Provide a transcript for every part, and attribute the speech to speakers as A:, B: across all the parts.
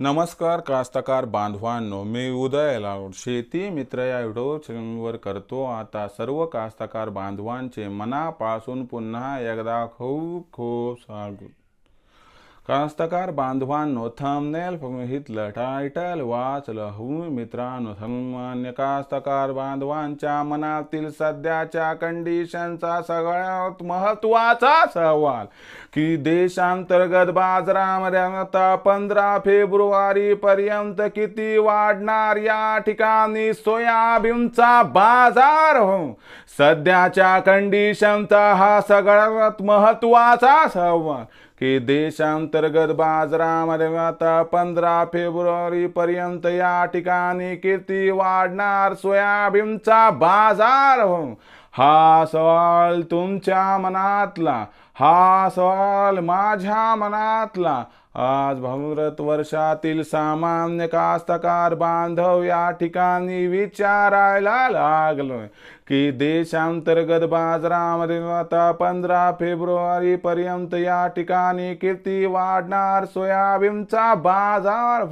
A: नमस्कार कास्तकार बांधवांनो मी उदय लावड शेती मित्र या व्हिडिओ चॅनलवर करतो. आता सर्व कास्तकार बांधवांचे मनापासून पुन्हा एकदा खूप खूप स्वागत. कास्तकार बांधवांनो थंबनेल बघितलं टायटल वाचलं हो मित्रांनो सन्मान्य कास्तकार बांधवांच्या मनातील सध्याच्या कंडिशनचा सगळ्यात महत्त्वाचा सवाल. की देशांतर्गत बाजारामध्ये आता पंधरा फेब्रुवारी पर्यंत किती वाढणार या ठिकाणी सोयाबीनचा बाजार हो? सध्याच्या कंडिशनचा हा सगळ्यात महत्त्वाचा सवाल. की देशांतर्गत बाजारामध्ये आता पंधरा फेब्रुवारी पर्यंत या ठिकाणी किती वाढणार. सोयाबीनचा बाजार हो. हा सवाल तुमच्या मनातला हा सवाल माझ्या मनातला आज भारत वर्षातील सामान्य कास्तकार बांधव या ठिकाणी विचारायला लागलोय की देशांतर्गत बाजारामध्ये आता पंधरा फेब्रुवारी पर्यंत या ठिकाणी किती वाढणार सोयाबीनचा बाजार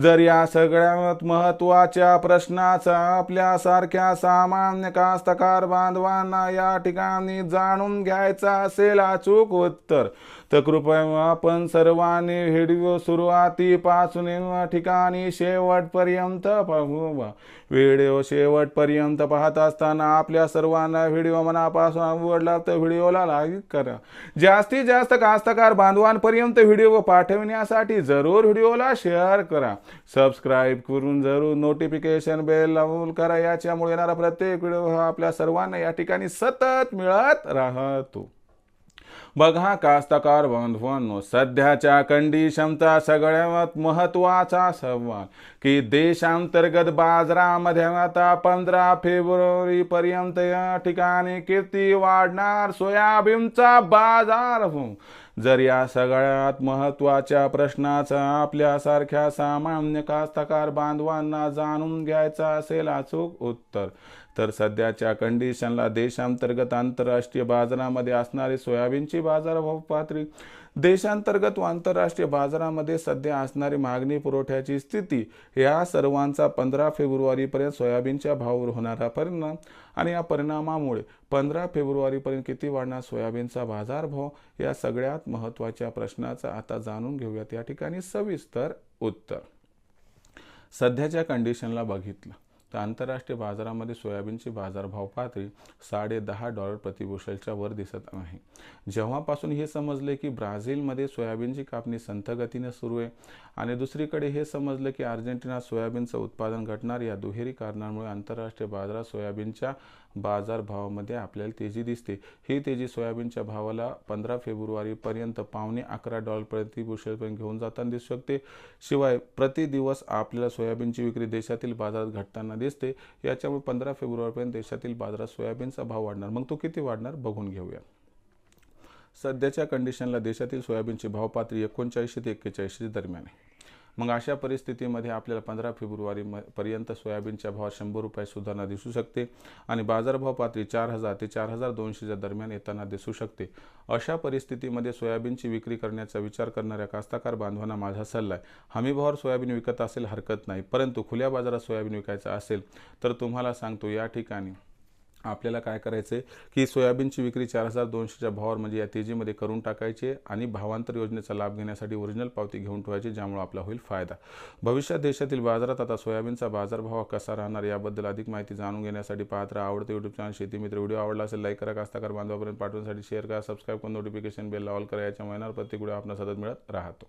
A: जर या सगळ्यात महत्त्वाच्या प्रश्नाचा आपल्यासारख्या सामान्य कास्तकार बांधवांना या ठिकाणी जाणून घ्यायचा असेल अचूक उत्तर तर कृपया आपण सर्वांना व्हिडिओ सुरुवातीपासून ठिकाणी शेवटपर्यंत पाहू. व्हिडिओ शेवटपर्यंत पाहत असताना आपल्या सर्वांना व्हिडिओ मनापासून आवडला तर व्हिडिओला लाईक करा. जास्तीत जास्त कास्तकार बांधवांपर्यंत व्हिडिओ पाठवण्यासाठी जरूर व्हिडिओला शेअर करा. सबस्क्राईब करून जरूर नोटिफिकेशन बेल लावून करा. याच्यामुळे येणारा प्रत्येक व्हिडिओ हा आपल्या सर्वांना या ठिकाणी सतत मिळत राहतो. बघा कास्तकार बांधवांनो सध्याच्या कंडिशनचा सगळ्यात महत्त्वाचा सवाल की देशांतर्गत बाजारामध्ये आता पंधरा फेब्रुवारी पर्यंत या ठिकाणी किती वाढणार सोयाबीनचा बाजार हो जर या सगळ्यात महत्त्वाच्या प्रश्नाचा आपल्यासारख्या सामान्य कास्तकार बांधवांना जाणून घ्यायचा असेल अचूक उत्तर. तर सध्याच्या कंडिशनला देशांतर्गत आंतरराष्ट्रीय बाजारामध्ये असणारी सोयाबीनची बाजारभाव पातळी देशांतर्गत व आंतरराष्ट्रीय बाजारामध्ये सध्या असणारी मागणी पुरवठ्याची स्थिती या सर्वांचा पंधरा फेब्रुवारीपर्यंत सोयाबीनच्या भावावर होणारा परिणाम आणि या परिणामामुळे पंधरा फेब्रुवारीपर्यंत किती वाढणार सोयाबीनचा बाजारभाव या सगळ्यात महत्त्वाच्या प्रश्नाचं आता जाणून घेऊयात. या ठिकाणी सविस्तर उत्तर. सध्याच्या कंडिशनला बघितलं. तर आंतरराष्ट्रीय बाजारामध्ये सोयाबीनची बाजारभाव पातळी साडे दहा डॉलर प्रतिबुशलच्या वर दिसत आहे. जेव्हापासून हे समजले की ब्राझीलमध्ये सोयाबीनची कापणी संथगतीने सुरू आहे आणि दुसरीकडे हे समजलं की अर्जेंटिना सोयाबीनचं उत्पादन घटणार या दुहेरी कारणांमुळे आंतरराष्ट्रीय बाजारात सोयाबीनच्या बाजारभावामध्ये आपल्याला तेजी दिसते. ही तेजी सोयाबीनच्या भावाला पंधरा फेब्रुवारीपर्यंत पावणे अकरा डॉलर प्रतिबुशलपर्यंत घेऊन जाताना दिसू शकते. शिवाय प्रति दिवस आपल्याला सोयाबीनची विक्री देशातील बाजारात घटताना दिसते याच्यामुळे पंधरा फेब्रुवारीपर्यंत देशातील बाजारात सोयाबीनचा भाव वाढणार. मग तो किती वाढणार बघून घेऊया. सध्याच्या कंडिशनला देशातील सोयाबीनची भाव पातळी एकोणचाळीसशे ते एक्केचाळीसशे दरम्यान आहे. मग अशा परिस्थितीमध्ये आपल्याला पंधरा फेब्रुवारी म पर्यंत सोयाबीनच्या भावात शंभर रुपये सुधारणा दिसू शकते आणि बाजारभाव पातळी चार हजार ते चार हजार दोनशेच्या दरम्यान येताना दिसू शकते. अशा परिस्थितीमध्ये सोयाबीनची विक्री करण्याचा विचार करणाऱ्या कास्ताकार बांधवांना माझा सल्ला आहे. हमीभावावर सोयाबीन विकत असेल हरकत नाही परंतु खुल्या बाजारात सोयाबीन विकायचा असेल तर तुम्हाला सांगतो या ठिकाणी आपल्याला काय करायचं आहे की सोयाबीनची विक्री चार हजार दोनशेच्या भावावर म्हणजे या तेजीमध्ये करून टाकायची आणि भावांतर योजनेचा लाभ घेण्यासाठी ओरिजिनल पावती घेऊन ठेवायची ज्यामुळे आपला होईल फायदा. भविष्यात देशातील बाजारात आता सोयाबीनचा बाजारभाव कसा राहणार याबद्दल अधिक माहिती जाणून घेण्यासाठी पाहत राहा. आवडते यूट्यूब चॅनल शेती मित्र व्हिडिओ आवडला असेल लाईक करा. कास्ताकार बांधवापर्यंत पाठवण्यासाठी शेअर करा. सबस्क्राईब करून नोटिफिकेशन बेल ऑल करा. याच्या महिन्यावर प्रत्येक व्हिडिओ आपण सतत मिळत राहतो.